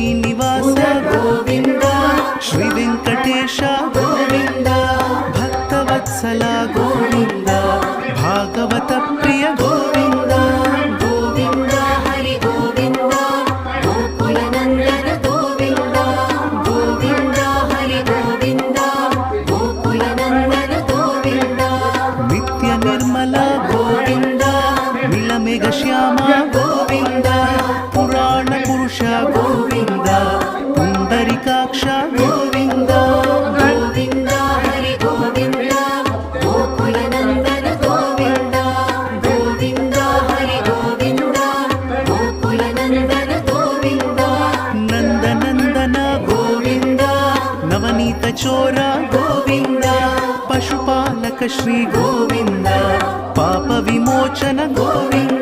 నీ నివాస గోవింద శ్రీ వెంకటేశ గోవింద భక్తవత్సల గోవింద భాగవత ప్రియ గోవింద గోవింద హరి గోవింద గోకుల నందన గోవింద గోవింద హరి గోవింద గోకుల నందన గోవింద. నిత్య నిర్మల గోవింద నిలమెగ శ్యామ గోవింద పురాణ పురుష గోవింద. నవనీత చోర గోవింద పశుపాలక శ్రీ గోవింద పాప విమోచన గోవింద.